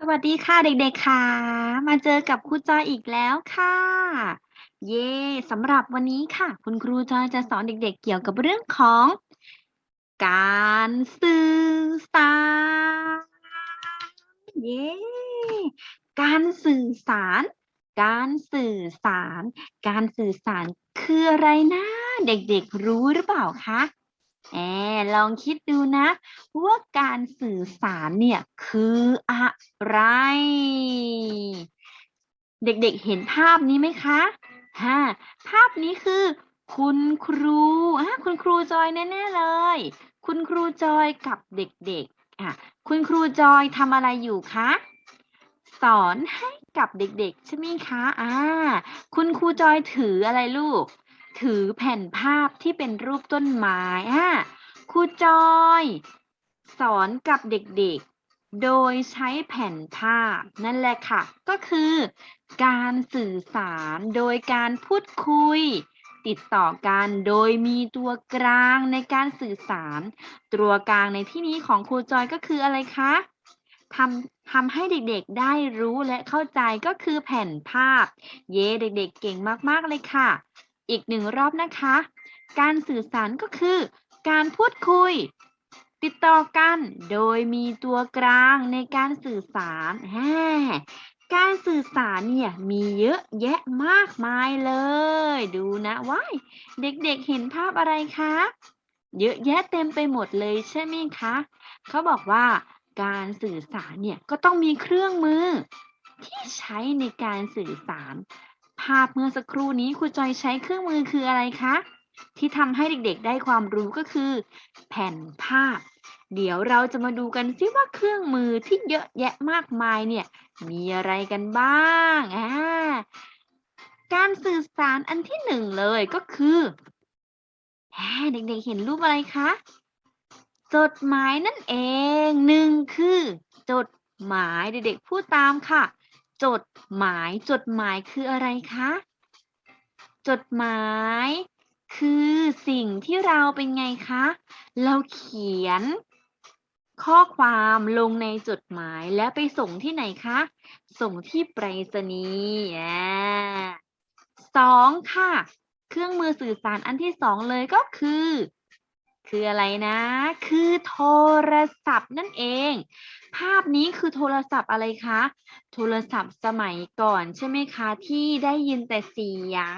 สวัสดีค่ะ เด็กๆ ค่ะ มาเจอกับครูจอยอีกแล้วค่ะ เย่สำหรับวันนี้ค่ะ คุณครูจอยจะสอนเด็กๆ เกี่ยวกับเรื่องของ การสื่อสารเย่การสื่อสาร การสื่อสาร การสื่อสารคืออะไรนะ เด็กๆ รู้หรือเปล่าคะ แอบลองคิดดูนะว่าการสื่อสารเนี่ยคืออะไร เด็กๆเห็นภาพนี้ไหมคะฮะภาพนี้คือ คุณครูอะคุณครูจอยแน่ๆเลย คุณครูจอยกับเด็กๆอะคุณครูจอยทำอะไรอยู่คะสอนให้กับเด็กๆใช่ไหมคะอ่าคุณครูจอยถืออะไรลูก ถือแผ่นภาพที่เป็นรูปต้นไม้อะครูจอย สอนกับเด็กๆ โดยใช้แผ่นภาพ นั่นแหละค่ะ ก็คือการสื่อสารโดยการพูดคุย ติดต่อกันโดยมีตัวกลางในการสื่อสาร ตัวกลางในที่นี้ของครูจอยก็คืออะไรคะทำทำให้เด็กๆได้รู้และเข้าใจก็คือแผ่นภาพ เย้เด็กๆเก่งมากๆเลยค่ะ อีกหนึ่งรอบนะคะ การสื่อสารก็คือ การพูดคุย ติดต่อกันโดยมีตัวกลางในการสื่อสารแการสื่อสารเนี่ยมีเยอะแยะมากมายเลย ดูนะว้ายเด็กๆเห็นภาพอะไรคะ เยอะแยะเต็มไปหมดเลยใช่ไหมคะเขาบอกว่าการสื่อสารเนี่ยก็ต้องมีเครื่องมือ ที่ใช้ในการสื่อสาราพเมื่อสักครู่นี้ครูจอยใช้เครื่องมือคืออะไรคะ ที่ทำให้เด็กๆ ได้ความรู้ก็คือ แผ่นภาพ เดี๋ยวเราจะมาดูกันซิว่าเครื่องมือที่เยอะแยะมากมายเนี่ย มีอะไรกันบ้างอ่าการสื่อสารอันที่หนึ่งเลยก็คือเด็กๆเห็นรูปอะไรคะจดหมายนั่นเองหนึ่งคือ จดหมายเด็กๆพูดตามค่ะ จดหมาย จดหมายคืออะไรคะ จดหมาย คือสิ่งที่เราเป็นไงคะ เราเขียน ข้อความลงในจดหมายแล้วไปส่งที่ไหนคะ ส่งที่ไปรษณีย์อ่าสองค่ะ เครื่องมือสื่อสารอันที่สองเลยก็คือ คืออะไรนะ คือโทรศัพท์นั่นเอง ภาพนี้คือโทรศัพท์อะไรคะ โทรศัพท์สมัยก่อนใช่ไหมคะที่ได้ยินแต่เสียง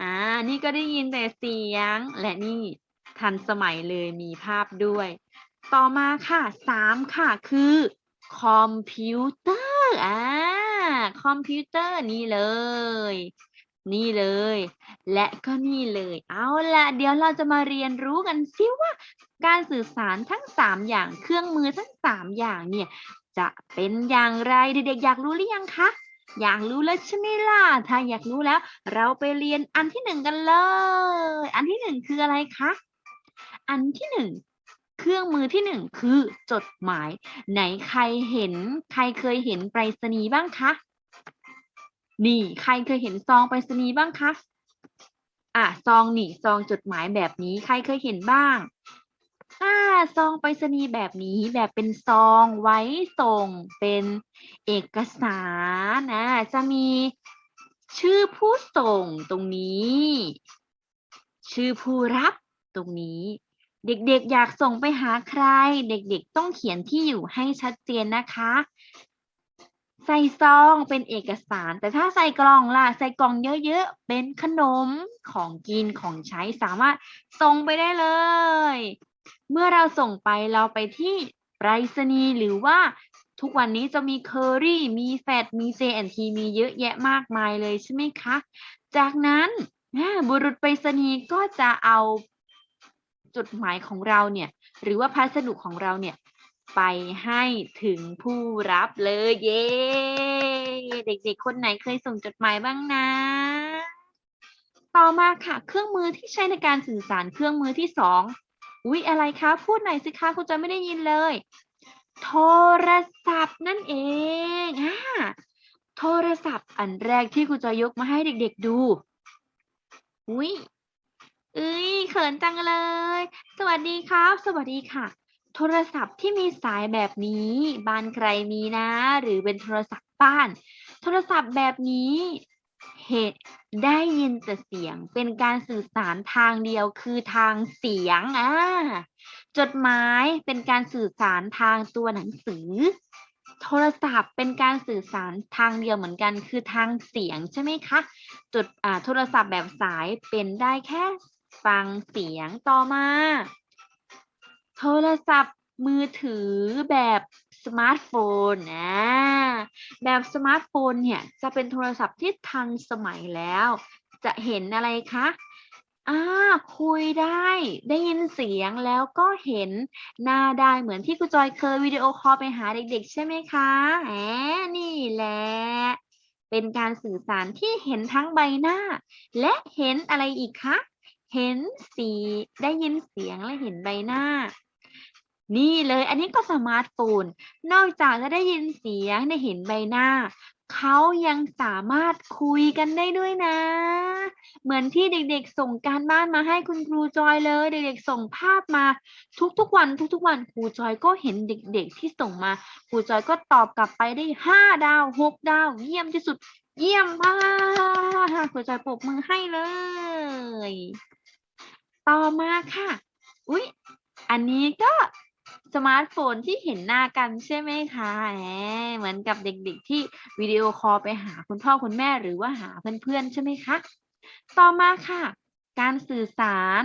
อ่า นี่ก็ได้ยินแต่เสียง และนี่ทันสมัยเลยมีภาพด้วย ต่อมาค่ะสามค่ะคือคอมพิวเตอร์ อ่า คอมพิวเตอร์นี่เลย นี่เลย และก็นี่เลย เอาละเดี๋ยวเราจะมาเรียนรู้กันซิว่าการสื่อสารทั้งสามอย่างเครื่องมือทั้งสามอย่างเนี่ย จะเป็นอย่างไรเด็กๆอยากรู้หรือยังคะอยากรู้แล้วใช่ไหมล่ะถ้าอยากรู้แล้ว เราไปเรียนอันที่หนึ่งกันเลย อันที่หนึ่งคืออะไรคะอันที่หนึ่งเครื่องมือที่หนึ่งคือจดหมาย ไหนใครเห็น ใครเคยเห็นไปรษณีย์บ้างคะ นี่ใครเคยเห็นซองไปรษณีย์บ้างคะอะซองนี่ซองจดหมายแบบนี้ใครเคยเห็นบ้างอ่าซองไปรษณีย์แบบนี้แบบเป็นซองไว้ส่งเป็นเอกสารนะจะมีชื่อผู้ส่งตรงนี้ ชื่อผู้รับตรงนี้ เด็กๆอยากส่งไปหาใคร เด็กๆต้องเขียนที่อยู่ให้ชัดเจนนะคะ ใส่ซองเป็นเอกสาร แต่ถ้าใส่กล่องล่ะ ใส่กล่องเยอะๆ เป็นขนมของกินของใช้สามารถส่งไปได้เลย เมื่อเราส่งไปเราไปที่ไปรษณีย์หรือว่าทุกวันนี้จะมีเคอรี่มีแฟดมี J&T มีเยอะแยะมากมายเลยใช่ไหมคะ จากนั้นบุรุษไปรษณีย์ก็จะเอาจดหมายของเราเนี่ย หรือว่าพัสดุของเราเนี่ย ไปให้ถึงผู้รับเลย เย้ เด็กๆ คนไหนเคยส่งจดหมายบ้างนะ ต่อมาค่ะ เครื่องมือที่ใช้ในการสื่อสารเครื่องมือที่สองอุ๊ย อะไรคะ พูดหน่อยสิคะคุณจอยไม่ได้ยินเลย โทรศัพท์นั่นเองอ่าโทรศัพท์อันแรกที่ครูจอยยกมาให้เด็กๆดู อุ้ยเอ้ยเขินจังเลย สวัสดีครับ สวัสดีค่ะ โทรศัพท์ที่มีสายแบบนี้บ้านใครมีนะ หรือเป็นโทรศัพท์บ้าน โทรศัพท์แบบนี้เหตุได้ยินแต่เสียงเป็นการสื่อสารทางเดียวคือทางเสียงอ่าจดหมายเป็นการสื่อสารทางตัวหนังสือ โทรศัพท์เป็นการสื่อสารทางเดียวเหมือนกันคือทางเสียงใช่ไหมคะจดอ่าโทรศัพท์แบบสายเป็นได้แค่ฟังเสียงต่อมา โทรศัพท์มือถือแบบสมาร์ทโฟนนะแบบสมาร์ทโฟนเนี่ยจะเป็นโทรศัพท์ที่ทันสมัยแล้ว จะเห็นอะไรคะอ่าคุยได้ได้ยินเสียงแล้วก็เห็นหน้าได้เหมือนที่ครูจอยเคยวิดีโอคอลไปหาเด็กๆ ใช่ไหมคะแหมนี่แหละเป็นการสื่อสารที่เห็นทั้งใบหน้า และเห็นอะไรอีกคะ เห็นสีได้ยินเสียงและเห็นใบหน้า นี่เลยอันนี้ก็สมาร์ทโฟน นอกจากจะได้ยินเสียงได้เห็นใบหน้า เขายังสามารถคุยกันได้ด้วยนะ เหมือนที่เด็กๆส่งการบ้านมาให้คุณครูจอยเลย เด็กๆส่งภาพมาทุกๆวัน ทุกๆวันครูจอยก็เห็นเด็กๆที่ส่งมาครูจอยก็ตอบกลับไปได้ห้าดาวหกดาว เยี่ยมที่สุด เยี่ยมมากครูจอยปรบมือให้เลย ต่อมาค่ะ อุ๊ยอันนี้ก็ สมาร์ทโฟนที่เห็นหน้ากันใช่ไหมคะแหมเหมือนกับเด็กๆ ที่วิดีโอคอลไปหาคุณพ่อคุณแม่หรือว่าหาเพื่อนๆ ใช่ไหมคะ ต่อมาค่ะ การสื่อสาร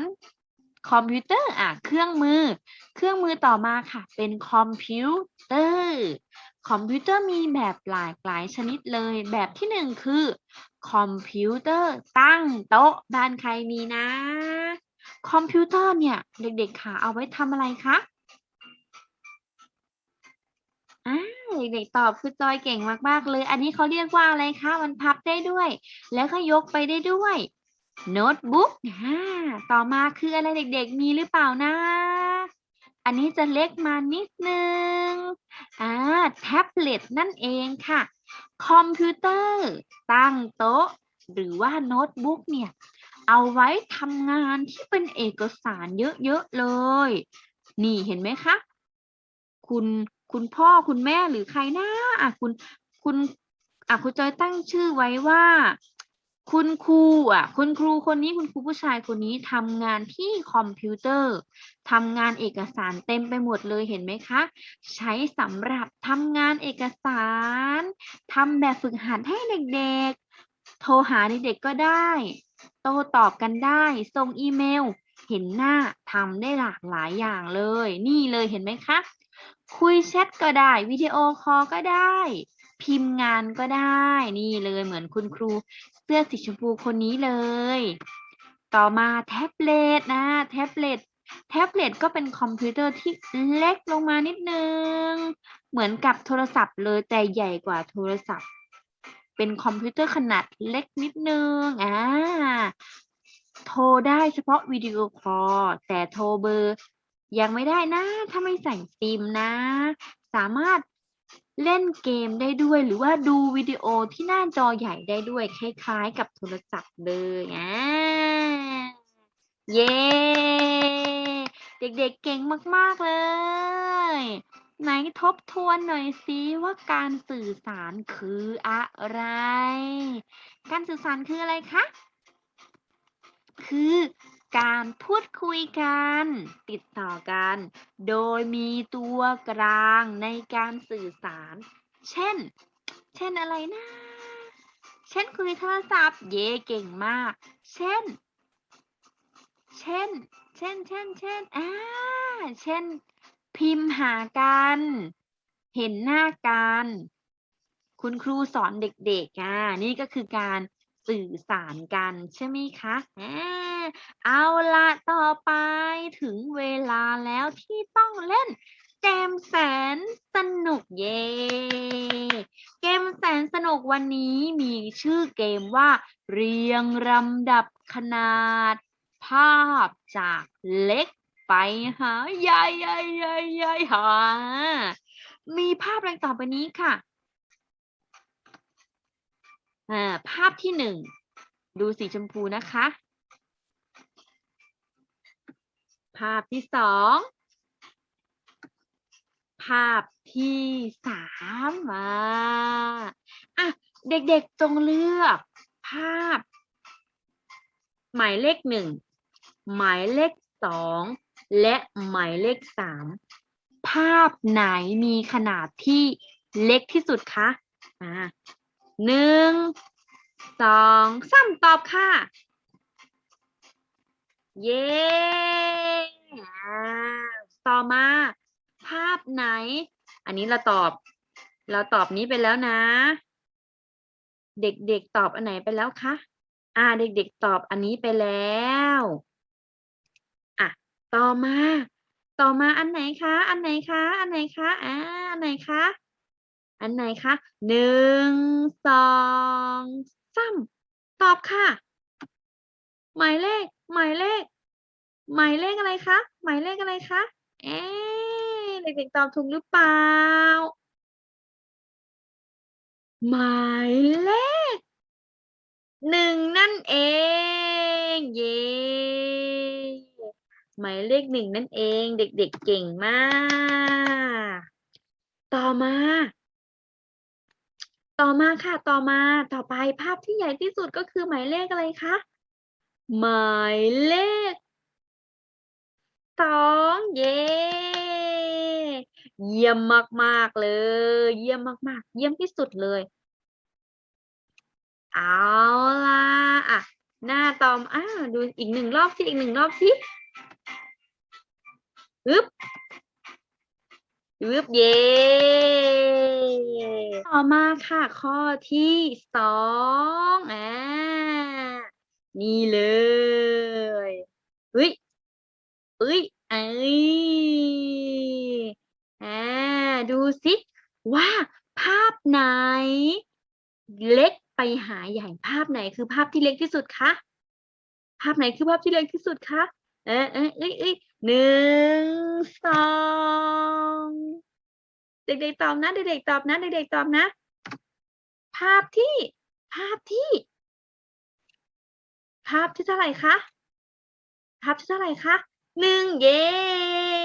คอมพิวเตอร์อะเครื่องมือ เครื่องมือต่อมาค่ะ เป็นคอมพิวเตอร์ คอมพิวเตอร์มีแบบหลากหลายชนิดเลย แบบที่หนึ่งคือคอมพิวเตอร์ตั้งโต๊ะบ้านใครมีนะ คอมพิวเตอร์เนี่ย เด็กๆค่ะเอาไว้ทำอะไรคะ อ่าเด็กๆตอบคือจอยเก่งมากๆเลย อันนี้เขาเรียกว่าอะไรคะ มันพับได้ด้วย แล้วก็ยกไปได้ด้วยโน้ตบุ๊กอ่าต่อมาคืออะไรเด็กๆ มีหรือเปล่านะ อันนี้จะเล็กมานิดนึงอ่าแท็บเล็ตนั่นเองค่ะ คอมพิวเตอร์ ตั้งโต๊ะ หรือว่าโน้ตบุ๊กเนี่ย เอาไว้ทำงานที่เป็นเอกสารเยอะๆเลย นี่เห็นไหมคะ คุณ คุณพ่อคุณแม่หรือใครนะอะคุณคุณอะคุณจอยตั้งชื่อไว้ว่า คุณครูอะ คุณครูคนนี้คุณครูผู้ชายคนนี้ทำงานที่คอมพิวเตอร์ทำงานเอกสารเต็มไปหมดเลยเห็นไหมคะ ใช้สำหรับทำงานเอกสารทำแบบฝึกหัดให้เด็กๆ โทรหาเด็กๆก็ได้ โต้ตอบกันได้ ส่งอีเมล เห็นหน้าทำได้หลากหลายอย่างเลย นี่เลยเห็นไหมคะ คุยแชทก็ได้ วิดีโอคอลก็ได้ พิมพ์งานก็ได้ นี่เลยเหมือนคุณครูเสื้อสีชมพูคนนี้เลย ต่อมาแท็บเล็ตนะแท็บเล็ตแท็บเล็ตก็เป็นคอมพิวเตอร์ที่เล็กลงมานิดนึง เหมือนกับโทรศัพท์เลยแต่ใหญ่กว่าโทรศัพท์ เป็นคอมพิวเตอร์ขนาดเล็กนิดนึงอ่าโทรได้เฉพาะวิดีโอคอลแต่โทรเบอร์ ยังไม่ได้นะ ถ้าไม่ใส่ซิมนะ สามารถเล่นเกมได้ด้วย หรือว่าดูวิดีโอที่หน้าจอใหญ่ได้ด้วย คล้ายๆ กับโทรศัพท์เลยอ่าเย้ เด็กๆเก่งมากๆเลย ไหนทบทวนหน่อยสิว่าการสื่อสารคืออะไร การสื่อสารคืออะไรคะ คือ การพูดคุยกัน ติดต่อกัน โดยมีตัวกลางในการสื่อสาร เช่น เช่นอะไรนะ เช่นคุยโทรศัพท์ เย่เก่งมาก เช่น เช่น เช่น เช่น เช่นอ่าเช่น พิมพ์หากัน เห็นหน้ากัน คุณครูสอนเด็กๆอ่านี่ก็คือการ สื่อสารกันใช่ไหมคะอ่าเอาละต่อไปถึงเวลาแล้วที่ต้องเล่นเกมแสนสนุกเย่เกมแสนสนุกวันนี้มีชื่อเกมว่า เรียงลำดับขนาด ภาพจากเล็กไปหาใหญ่ใหญ่ใหญ่ใหญ่หามีภาพอะไรต่อไปนี้ค่ะ อ่าภาพที่หนึ่งดูสีชมพูนะคะ ภาพที่สองภาพที่สามมาอะเด็กๆจงเลือก ภาพ หมายเลขหนึ่งหมายเลขสองและหมายเลขสามภาพไหนมีขนาดที่เล็กที่สุดคะอ่า หนึ่งสองสามตอบค่ะ เย้ต่อมา ภาพไหน อันนี้เราตอบ เราตอบนี้ไปแล้วนะ เด็กๆตอบอันไหนไปแล้วคะอ่าเด็กๆตอบอันนี้ไปแล้วอะต่อมา ต่อมาอันไหนคะ อันไหนคะ อันไหนคะอ่าอันไหนคะ อันไหนคะหนึ่งสองสามตอบค่ะ หมายเลข หมายเลข หมายเลขอะไรคะ หมายเลขอะไรคะ เอ๊ะเด็กๆตอบถูกหรือเปล่า หมายเลขหนึ่งนั่นเอง เย้หมายเลขหนึ่งนั่นเอง เด็กๆเก่งมาก ต่อมา ต่อมาค่ะ ต่อมา ต่อไปภาพที่ใหญ่ที่สุดก็คือหมายเลขอะไรคะ หมายเลขสองเย้เยี่ยมมาก ๆ เลย เยี่ยมมาก ๆ เยี่ยมที่สุดเลย เอาล่ะอะ หน้าตอมอ่าดูอีกหนึ่งรอบสิอีกหนึ่งรอบสิฮึบ ฮึบเย้ต่อมาค่ะ ข้อที่สองอ่านี่เลยเฮ้ยเอ้ยเอ้ยอ่าดูสิว่าภาพไหน เล็กไปหาใหญ่ภาพไหนคือภาพที่เล็กที่สุดคะภาพไหนคือภาพที่เล็กที่สุดคะเออเออเอ้ยเอ้ยหนึ่งสอง เด็กๆตอบนะเด็กๆตอบนะเด็กๆตอบนะ ภาพที่ ภาพที่ ภาพที่เท่าไหร่คะภาพที่เท่าไหร่คะหนึ่งเย้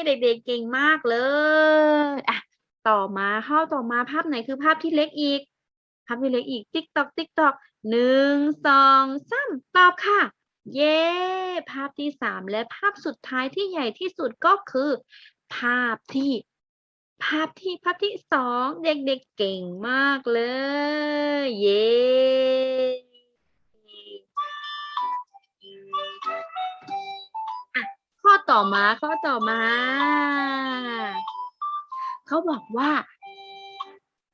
เด็กๆเก่งมากเลยอะต่อมาเข้าต่อมาภาพไหนคือภาพที่เล็กอีก ภาพที่เล็กอีกติ๊กตอกติ๊กตอกหนึ่งสองสามตอบค่ะ เย้ภาพที่สามและภาพสุดท้ายที่ใหญ่ที่สุดก็คือ ภาพที่ ภาพที่ภาพที่สองเด็กๆเก่งมากเลย เย้อะข้อต่อมาข้อต่อมา เขาบอกว่า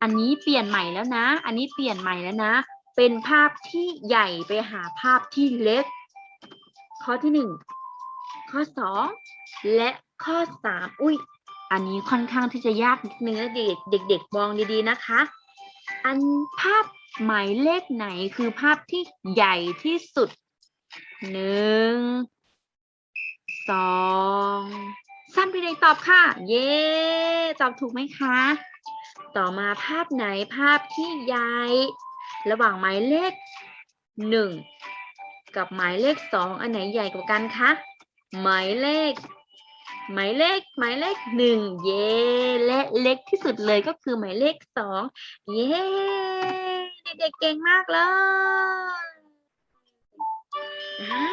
อันนี้เปลี่ยนใหม่แล้วนะ อันนี้เปลี่ยนใหม่แล้วนะ เป็นภาพที่ใหญ่ไปหาภาพที่เล็ก ข้อที่หนึ่งข้อสองและข้อสามอุ้ย อันนี้ค่อนข้างที่จะยากนิดนึงนะเด็กเด็กๆมองดีๆนะคะ อันภาพหมายเลขไหนคือภาพที่ใหญ่ที่สุดหนึ่งสองสามเด็กๆตอบค่ะ เย้ตอบถูกไหมคะ ต่อมาภาพไหนภาพที่ใหญ่ ระหว่างหมายเลขหนึ่งกับหมายเลขสองอันไหนใหญ่กว่ากันคะหมายเลข หมายเลขหมายเลขหนึ่งเย้และเล็กที่สุดเลยก็คือหมายเลขสองเย้เด็กๆเก่งมากเลยอ่า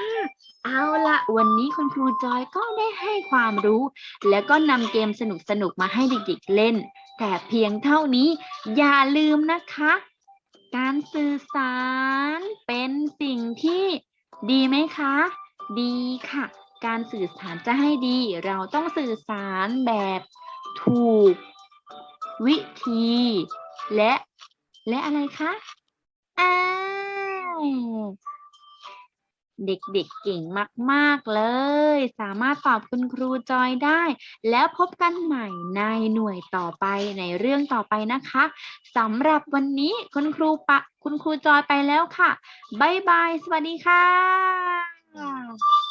เอาละวันนี้คุณครูจอยก็ได้ให้ความรู้ แล้วก็นำเกมสนุกๆมาให้เด็กๆเล่น แต่เพียงเท่านี้อย่าลืมนะคะ การสื่อสารเป็นสิ่งที่ดีไหมคะ ดีค่ะ การสื่อสารจะให้ดี เราต้องสื่อสารแบบถูกวิธี และ และอะไรคะอ้าเด็กๆเก่งมาก ๆ เลย สามารถตอบคุณครูจอยได้ แล้วพบกันใหม่ในหน่วยต่อไปในเรื่องต่อไปนะคะสำหรับวันนี้คุณครูปะคุณครูจอยไปแล้วค่ะ บ๊ายบาย สวัสดีค่ะ